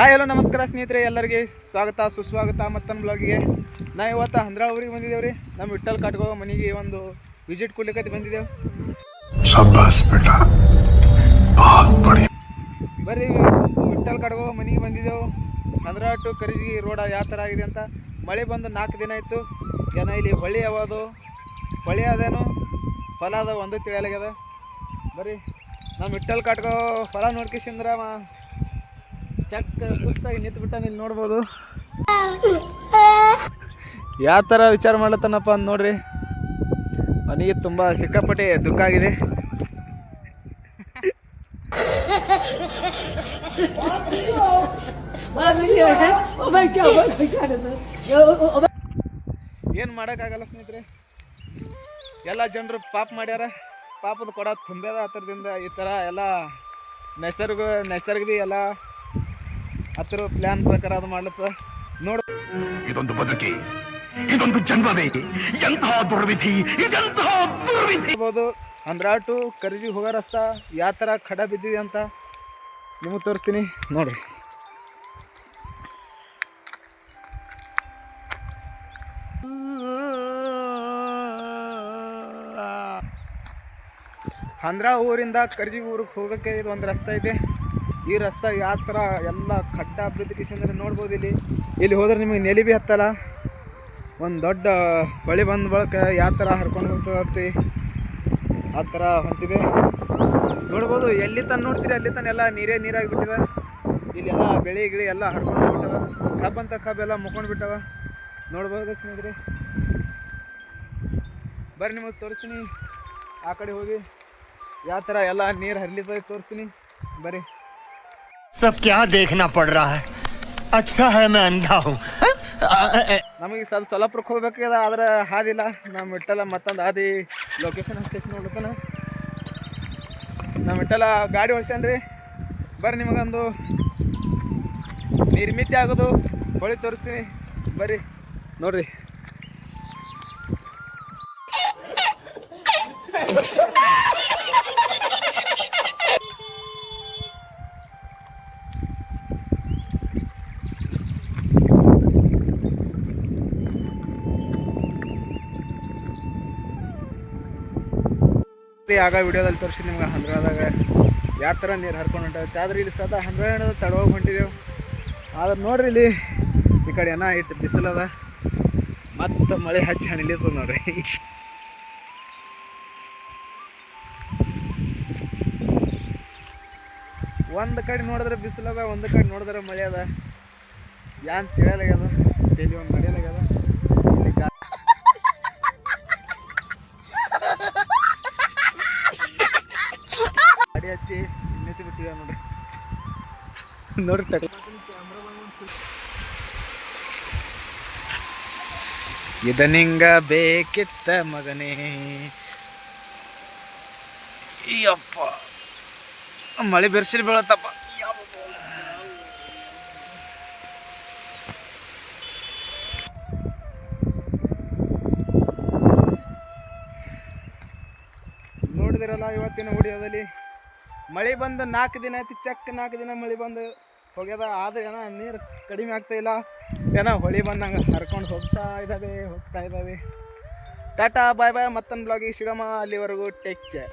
Hi hello ನಮಸ್ಕಾರ ಸ್ನೇಹಿತರೆ ಎಲ್ಲರಿಗೆ ಸ್ವಾಗತ ಸುಸ್ವಾಗತ ನಮ್ಮ ಬ್ಲಾಗಿಗೆ ನಾ ಇವತ್ತು ಹಂದ್ರ ಊರಿಗೆ ಬಂದಿದ್ದೇವೆ ರೀ ನಮ್ಮ ವಿಠಲ್ ಕಾಟ್ಗೋ ಮನೆಗೆ ಒಂದು ವಿಸಿಟ್ ಕೊಡ್ಲಿಕ್ಕೆ ಬಂದಿದ್ದೇವೆ. ಬರ್ರಿ ವಿಠಲ್ ಕಾಟ್ಗೋ ಮನೆಗೆ ಬಂದಿದ್ದೆವು. ಹಂದ್ರ ಟು ಖರೀದಿ ರೋಡ ಯಾವ ಥರ ಆಗಿದೆ ಅಂತ ಮಳೆ ಬಂದು ನಾಲ್ಕು ದಿನ ಇತ್ತು ಜನ ಇಲ್ಲಿ ಹೊಳೆ ಯಾವುದು? ಹೊಳೆ ಅದೇನು? ಫಲ ಅದ ಒಂದು ತಿಳಿಯಲಾಗ್ಯದ ಬರ್ರಿ ನಮ್ಮ ವಿಠಲ್ ಕಾಟ್ಗೋ ಫಲ ನೋಡ್ಕೇಶಂದ್ರ ಚಕ್ ಸುಸ್ತಾಗಿ ನಿಂತು ಬಿಟ್ಟ ಇಲ್ಲಿ ನೋಡ್ಬೋದು. ಯಾವ ಥರ ವಿಚಾರ ಮಾಡ್ಲತ್ತನಪ್ಪ ಅಂತ ನೋಡ್ರಿ. ಅವನಿಗೆ ತುಂಬ ಸಿಕ್ಕಾಪಟ್ಟೆ ದುಃಖ ಆಗಿದೆ. ಏನು ಮಾಡೋಕ್ಕಾಗಲ್ಲ ಸ್ನೇಹಿತರೆ. ಎಲ್ಲ ಜನರು ಪಾಪ ಮಾಡ್ಯಾರ. ಪಾಪದ ಕೊಡ ತುಂಬ್ಯದ ಆ ಥರದಿಂದ ಈ ಥರ ಎಲ್ಲ ನೈಸರ್ಗ ನೈಸರ್ಗಿಕ ಎಲ್ಲ ಹತ್ತಿರ ಪ್ಲಾನ್ ಪ್ರಕಾರ ಅದು ಮಾಡ್ಲತ್ತ? ನೋಡ. ಇದೊಂದು ಬದುಕಿ ಇದೊಂದು ಜನ್ಮವೇ ಎಂತಹ ದುರ್ವಿಧಿ ಇದೆಂತಹ ದುರ್ವಿಧಿ. ಇರ್ಬೋದು ಅಂದ್ರಾಟು ಕರಿಜಿ ಹೋಗೋ ರಸ್ತಾ ಯಾವ ಥರ ಖಡ ಬಿದ್ದಿದೆ ಅಂತ ನಿಮಗೆ ತೋರಿಸ್ತೀನಿ. ನೋಡಿ. ಅಂದ್ರ ಊರಿಂದ ಕರ್ಜಿ ಊರಿಗೆ ಹೋಗೋಕ್ಕೆ ಇದು ಒಂದು ರಸ್ತೆ ಇದೆ. ಈ ರಸ್ತೆ ಯಾವ ಥರ ಎಲ್ಲ ಖಡ್ಡ ಬಿದ್ದಕಿಸಂದ್ರೆ ನೋಡ್ಬೋದು ಇಲ್ಲಿ. ಇಲ್ಲಿ ಹೋದ್ರೆ ನಿಮಗೆ ನೆಲಿ ಬಿ ಹತ್ತಲ್ಲ. ಒಂದು ದೊಡ್ಡ ಬಳಿ ಬಂದ ಬಳಕ ಯಾವ ಥರ ಹರ್ಕೊಂಡು ಹೋಗ್ತದತ್ತಿ ಆ ಥರ ಹೊಂಟಿದೆ. ನೋಡ್ಬೋದು, ಎಲ್ಲಿ ತನ ನೋಡ್ತೀರಿ, ಅಲ್ಲಿ ತನ ಎಲ್ಲ ನೀರೇ ನೀರಾಗಿ ಬಿಟ್ಟಿದೆ ಎಲ್ಲ ಬೆಳೆ ಗಿಳಿ ಎಲ್ಲ ಹರ್ಕೊಂಡು ಬಿಟ್ಟವ ಕಬ್ಬಂತ ಅಂತ ಕಬ್ಬು ಎಲ್ಲ ಮುಕ್ಕೊಂಡು ಬಿಟ್ಟವ. ನೋಡ್ಬೋದು ಸ್ನೇಹಿತರೆ. ಬರ್ರಿ ನಿಮಗೆ ತೋರಿಸ್ತೀನಿ. ಆ ಕಡೆ ಹೋಗಿ. ಯಾವ ಥರ ಎಲ್ಲ ನೀರು ಹರಿಲಿದೆ ತೋರಿಸ್ತೀನಿ. ಬರ್ರಿ. सब क्या देखना पड़ रहा है अच्छा है मैं अंधा हूँ ನಮಗೆ ಸ್ವಲ್ಪ ಸ್ವಲ್ಪಕ್ಕೆ ಹೋಗ್ಬೇಕಾಗ್ಯದ ಆದ್ರೆ ಹಾದಿಲ್ಲ ನಮ್ಮ ಇಟ್ಟಲ್ಲ ಮತ್ತೊಂದು ಹಾದಿ ಲೊಕೇಶನ್ ಹಚ್ಚಿ ನೋಡ್ತಾನ ನಮ್ಮ ಇಟ್ಟಲ್ಲ ಗಾಡಿ ಹೊಡ್ಸ್ಯಾನ್ರಿ ಬರ್ರಿ ನಿಮಗೊಂದು ನಿರ್ಮಿತಿ ಆಗೋದು ಹೊಳಿ ತೋರಿಸ್ತೀನಿ ಬರ್ರಿ ನೋಡ್ರಿ ಆಗ ವಿಡಿಯೋದಲ್ಲಿ ತೋರಿಸಿ ನಿಮ್ಗೆ ಹಂದ್ರದಾಗ ಯಾವ ಥರ ನೀರು ಹರ್ಕೊಂಡು ಹೊಂಟೈತೆ. ಆದ್ರೆ ಇಲ್ಲಿ ಸದಾ ಹಂಡ್ರೆಡ್ ತಡವಾಗಿ ಹೊಂಟಿದೆವು ಆದ್ರೆ ನೋಡ್ರಿ ಇಲ್ಲಿ ಈ ಕಡೆ ಏನ ಇಟ್ಟು ಬಿಸಿಲದ ಮತ್ತೆ ಮಳೆ ಹಚ್ಚಿ ಹಣಿಲಿರ್ತದೆ ನೋಡ್ರಿ. ಒಂದು ಕಡೆ ನೋಡಿದ್ರೆ ಬಿಸಿಲದ ಒಂದು ಕಡೆ ನೋಡಿದ್ರೆ ಮಳೆ ಅದ. ಯಾನ್ ತಿಳಿಯಲಾಗ್ಯದ ಡೈಲಿ ಒಂದು ನಡೆಯಲಾಗ್ಯದ ನಿಂತು ಬಿಟ್ಟಿವ ನೋಡ್ರಿ. ನೋಡ್ರಿ ತಡಿ. ಇದನಿಂಗ ಬೇಕಿತ್ತ ಮಗನೇ. ಅಯ್ಯಪ್ಪ. ಮಳೆ ಬೆರ್ಸಿಲ್ ಬೀಳತ್ತಪ್ಪ. ನೋಡಿದಿರಲ್ಲ ಇವತ್ತಿನ ವಿಡಿಯೋದಲ್ಲಿ? ಮಳೆ ಬಂದು ನಾಲ್ಕು ದಿನ ಆಯ್ತು ಚೆಕ್ ನಾಲ್ಕು ದಿನ ಮಳೆ ಬಂದು ಹೋಗ್ಯದ. ಆದ್ರೆ ಏನೋ ನೀರು ಕಡಿಮೆ ಇಲ್ಲ. ಏನೋ ಹೊಳಿ ಬಂದಂಗೆ ಹರ್ಕೊಂಡು ಹೋಗ್ತಾ ಇದ್ದಾವೆ ಹೋಗ್ತಾ ಇದ್ದಾವೆ ಟಾಟಾ, ಬಾಯ್ ಬಾಯ್, ಮತ್ತೊಂದು ಬ್ಲಾಗಿಗೆ ಸಿಗಮ್ಮ. ಅಲ್ಲಿವರೆಗೂ ಟೇಕ್ ಕೇರ್